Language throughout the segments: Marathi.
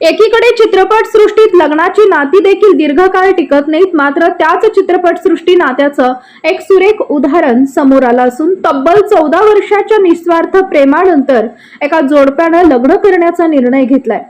एकीकडे चित्रपट सृष्टीत लग्नाची नाती देखील दीर्घकाळ टिकत नाहीत मात्र त्याच चित्रपट सृष्टी नात्याचं एक सुरेख उदाहरण समोर आलं असून तब्बल चौदा वर्षाच्या निस्वार्थ प्रेमानंतर एका जोडप्यानं लग्न करण्याचा निर्णय घेतलाय.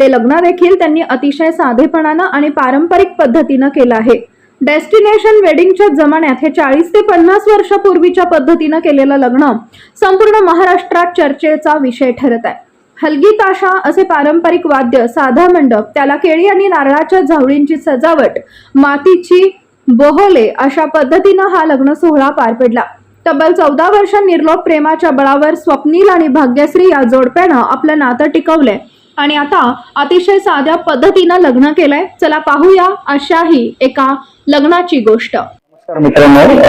ते लग्न देखील त्यांनी अतिशय साधेपणानं आणि पारंपरिक पद्धतीनं केलं आहे. डेस्टिनेशन वेडिंगच्या जमान्यात हे चाळीस ते पन्नास वर्षापूर्वीच्या पद्धतीनं केलेलं लग्न संपूर्ण महाराष्ट्रात चर्चेचा विषय ठरत आहे. हलगी ताशा असे पारंपरिक वाद्य साधा मंडप त्याला केळी आणि नारळाच्या झावळींची सजावट मातीची बोहले अशा पद्धतीनं हा लग्न सोहळा पार पडला. तब्बल चौदा वर्ष निर्लोप प्रेमाच्या बळावर स्वप्नील आणि भाग्यश्री या जोडप्यानं आपलं नातं टिकवलंय. आणि आता अतिशय साध्या पद्धतीनं लग्न केलंय. चला पाहूया अशाही एका लग्नाची गोष्ट. नमस्कार मित्रांनो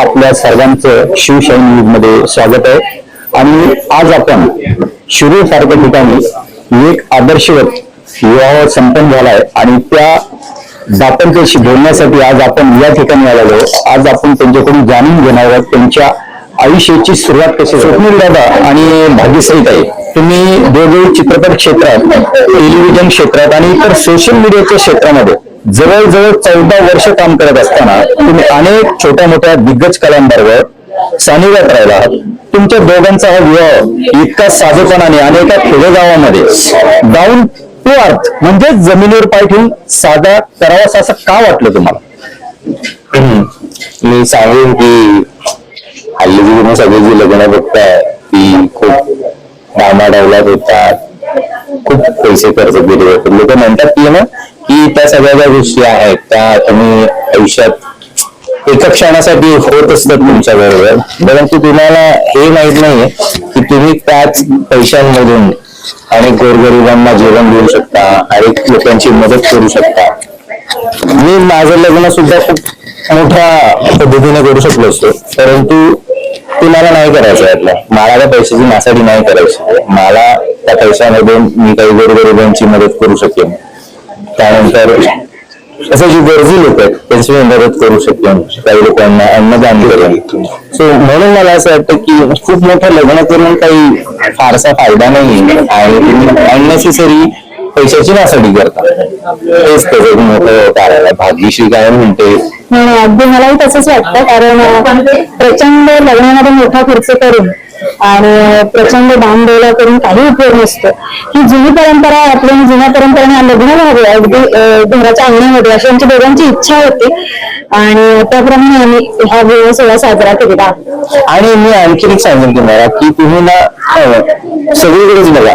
आपल्या सर्वांचं शिवशैली मध्ये स्वागत आहे. आणि आज आपण शिरूर सारख्या ठिकाणी एक आदर्शवत विवाह संपन्न झालाय आणि त्या दाम्पत्याशी बोलण्यासाठी आज आपण या ठिकाणी आलेलो आज आपण त्यांच्याकडून जाणून घेणार आहोत त्यांच्या आयुष्याची सुरुवात कशी स्वप्नील दादा आणि भाग्यश्री आहे तुम्ही वेगवेगळ्या चित्रपट क्षेत्रात टेलिव्हिजन क्षेत्रात आणि इतर सोशल मीडियाच्या क्षेत्रामध्ये जवळजवळ चौदा वर्ष काम करत असताना तुम्ही अनेक छोट्या मोठ्या दिग्गज कलांबरोबर सानिध्यात राहिला आहात. तुमच्या दोघांचा हा विवाह इतका साधेपणाने आणि एका खेडेगावामध्ये डाऊन टू अर्थ म्हणजे जमिनीवर पाय ठेवून साधा करावासा असं का वाटलं तुम्हाला? मी सांगेन की हल्ली जी तुम्ही सगळी जी लग्न बघताय ती खूप डावलात होतात. खूप पैसे खर्च केले जातात. लोक म्हणतात की ना की त्या सगळ्या ज्या गोष्टी आहेत त्या तुम्ही आयुष्यात एका क्षणासाठी होत असतात तुमच्या बरोबर. परंतु तुम्हाला हे माहीत नाहीये की तुम्ही त्याच पैशांमधून अनेक गोरगरिबांना जेवण देऊ शकता अनेक लोकांची मदत करू शकता. मी माझं लग्न सुद्धा खूप मोठ्या पद्धतीने करू शकलो असतो. परंतु तुम्हाला नाही करायचं यातलं मला त्या पैशाची मासाडी नाही करायची. मला त्या पैशामधून मी काही गोरगरिबांची मदत करू शकेन. त्यानंतर असं जी गरजू लोक आहेत त्यांची मी मदत करू शकेन काही लोकांना अन्नदान करेन सो म्हणून मला असं वाटतं की खूप मोठं लग्न करून काही फारसा फायदा नाही आणि तुम्ही अननेसेसरी पैशाची नासाडी करता. हेच त्याचं मोठं कारण आहे भाग्यश्री काय म्हणते? नाही, अगदी मलाही तसंच वाटतं कारण प्रचंड लग्नामध्ये मोठा खर्च करून आणि प्रचंड दान करून काही उपयोग नसतो. ही जुनी परंपरा आहे जुन्या परंपरेने लग्न व्हावे अगदी घराच्या अंगणामध्ये अशी आमची दोघांची इच्छा होती. आणि त्याप्रमाणे आम्ही हा विवाह सोहळा साजरा केलेला. आणि मी आणखी एक सांगेन तुम्हाला की तुम्ही ना सगळीकडेच बघा.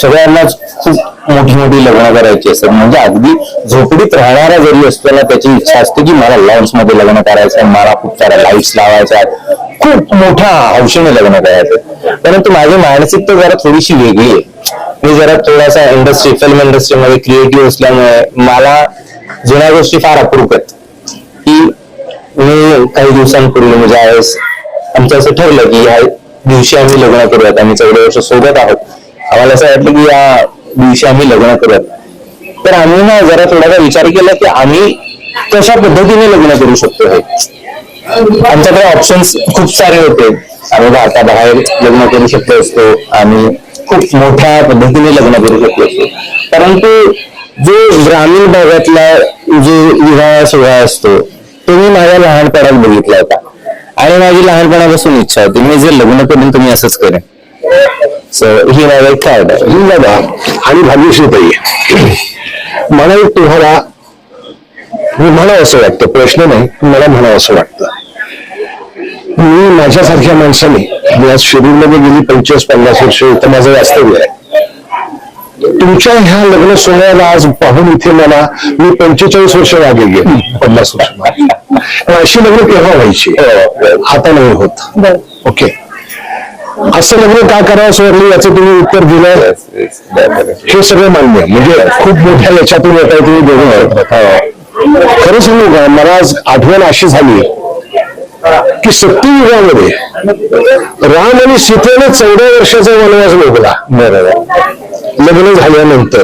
सगळ्यांनाच खूप मोठी मोठी लग्न करायची असतात. म्हणजे अगदी झोपडीत राहणारा जरी असतो त्याची इच्छा असते की मला लॉन्समध्ये लग्न करायचं मला खूप साऱ्या लाईट्स लावायच्या खूप मोठ्या हौशीने लग्न करायचं. परंतु माझी मानसिकता जरा थोडीशी वेगळी आहे. मी जरा थोडासा इंडस्ट्री फिल्म इंडस्ट्रीमध्ये क्रिएटिव्ह असल्यामुळे मला जुन्या गोष्टी फार अप्रूप आहेत. की मी काही दिवसांपूर्वी म्हणजे आज आमचं असं ठरलं की ह्या दिवशी आम्ही लग्न करूयात. आम्ही चौदा वर्ष सोबत आहोत. आम्हाला असं वाटलं की या दिवशी आम्ही लग्न करूयात. तर आम्ही ना जरा थोडासा विचार केला की आम्ही कशा पद्धतीने लग्न करू शकतो हे? आमच्याकडे ऑप्शन्स खूप सारे होते. आम्ही भारताबाहेर लग्न करू शकलो असतो आणि खूप मोठ्या पद्धतीने लग्न करू शकलो असतो. परंतु जो ग्रामीण भागातला जो विवाह सोहळा असतो तो मी माझ्या लहानपणात बघितला होता. आणि माझी लहानपणापासून इच्छा होती मी जे लग्न करून तुम्ही असंच करेन. ही माझा इच्छा होता आणि भाग्यश्री ताई मला एक तुम्हाला मी म्हणावं असं वाटतं प्रश्न नाही मला म्हणावं असं वाटतं. माझ्यासारख्या माणसाने मी आज शिरूरमध्ये गेली पंचवीस पन्नास वर्ष इथं माझं वास्तव्य आहे. तुमच्या ह्या लग्न सोहळ्याला आज पाहून इथे मला मी पंचेचाळीस वर्ष मागे गेले. पन्नास वर्ष अशी लग्न केव्हा व्हायची? आता नाही होत. ओके. असं लग्न का करावं वाटलं? याचं तुम्ही उत्तर दिलं. हे सगळं मान्य म्हणजे खूप मोठ्या याच्यातून येत आहे तुम्ही दोघं. खरं सांगू का? मला आज आठवण अशी झाली की सत्ययुगामध्ये राम आणि सीतेने चौदा वर्षाचा वनवास भोगला. लग्न झाल्यानंतर.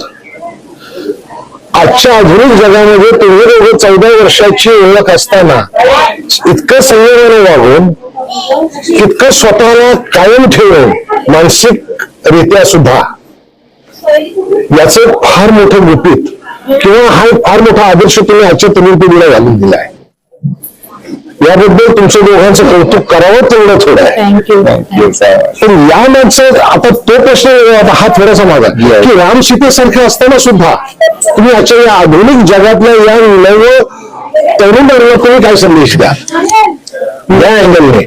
आजच्या आधुनिक जगामध्ये तुम्ही दोघं चौदा वर्षाची ओळख असताना इतकं संयमाने वागून इतकं स्वतःला कायम ठेवून मानसिक रित्या सुद्धा याचं फार मोठं गुपित किंवा हा फार मोठा आदर्श तुम्ही आजच्या तरुण पिढीला घालून दिला आहे याबद्दल तुमच्या दोघांचं कौतुक करावं तेवढं थोडं आहे. थँक्यू पण या माणसं आता तो प्रश्न आता हा थोडासा माझा की राम सीतेसारखे असताना सुद्धा तुम्ही आजच्या या आधुनिक जगातल्या या नव तरुणांना तुम्ही काय संदेश द्या? या अँगलने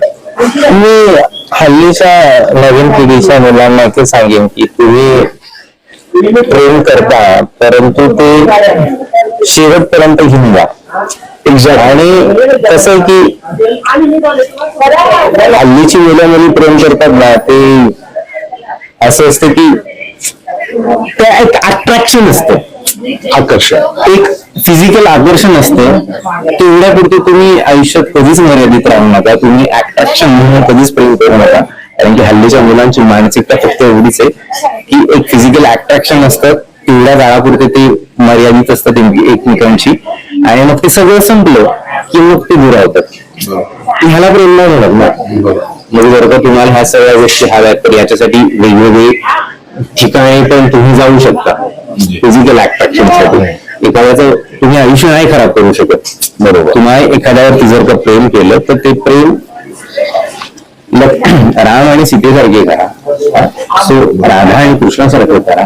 मी हल्लीच्या नवीन पिढीच्या मुलांना ते सांगेन की तुम्ही प्रेम करता परंतु ते शेवटपर्यंत घेऊन जा. आणि कसं आहे की हल्लीची मुलं मुली प्रेम करतात ना ते असं असतं की ते एक अट्रॅक्शन असतं. आकर्षण. एक फिजिकल आकर्षण असतं. तेवढ्यापुरते तुम्ही आयुष्यात कधीच मर्यादित राहू नका. तुम्ही अट्रॅक्शन म्हणून कधीच प्रेम करू नका. कारण की हल्लीच्या मुलांची मानसिकता फक्त एवढीच आहे की एक फिजिकल अट्रॅक्शन असतं. तेवढ्या काळापुरते ते मर्यादित असतात एक- एकमेकांशी. आणि मग ते सगळं संपलं की मग ते दुरावतात ह्याला प्रेम नाही. म्हणत ना म्हणजे जर का तुम्हाला ह्या सगळ्या गोष्टी हव्यात तर याच्यासाठी वेगवेगळे ठिकाणी पण तुम्ही जाऊ शकता. फिजिकल अट्रॅक्शनसाठी. एखाद्याचं तुम्ही आयुष्य नाही खराब करू शकत. बरोबर. तुम्हाला एखाद्यावरती जर का प्रेम केलं तर ते प्रेम राम आणि सीतेसारखे करा. सो राधा आणि कृष्णासारखे करा.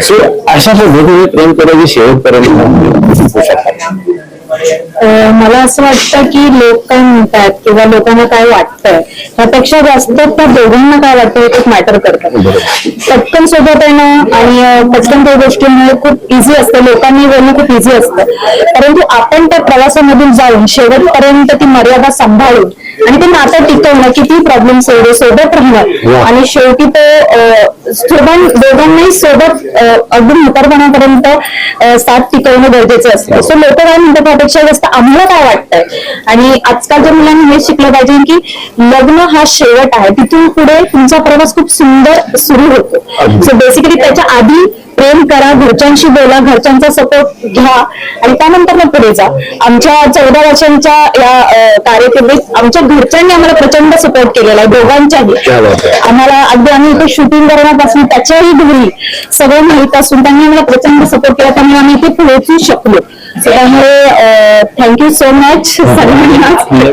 सो अशा पद्धतीने प्रेम करायचे शेवटपर्यंत. होऊ शकतात. मला असं वाटतं की लोक काय म्हणतात किंवा लोकांना काय वाटतंय त्यापेक्षा जास्त त्या दोघांना काय वाटतं हे खूप मॅटर करतं. पटकन सोबत येणं आणि अं, पटकन काही गोष्टींमुळे खूप इझी असतं लोकांनी बोलणं खूप इझी असतं. परंतु आपण त्या प्रवासामधून जाऊन शेवटपर्यंत ती मर्यादा सांभाळून आणि ते नातं टिकवणं किती प्रॉब्लेम्स एवढे सोबत राहणं. आणि शेवटी तो सोबत दोघांनाही सोबत अगदी म्हातारपणापर्यंत साथ टिकवणं गरजेचं असतं. सो लोक काय म्हणतात त्यापेक्षा जास्त आम्हाला काय वाटतंय? आणि आजकालच्या मुलांनी हे शिकलं पाहिजे की लग्न हा शेवट आहे. तिथून पुढे तुमचा प्रवास खूप सुंदर सुरू होतो. सो बेसिकली त्याच्या आधी प्रेम करा घरच्यांशी बोला घरच्यांचा सपोर्ट घ्या. आणि त्यानंतर मग पुढे जा. आमच्या चौदा वर्षांच्या या अं, कारकिर्दीत आमच्या घरच्यांनी आम्हाला प्रचंड सपोर्ट केलेला आहे दोघांच्याही. आम्हाला अगदी आम्ही इथे शूटिंग करण्यापासून त्याच्याही घरी सगळं माहीत असून त्यांनी आम्हाला प्रचंड सपोर्ट केला त्यामुळे आम्ही इथे पोहोचू शकलो. त्यामुळे थँक्यू सो मच सगळ्यांना.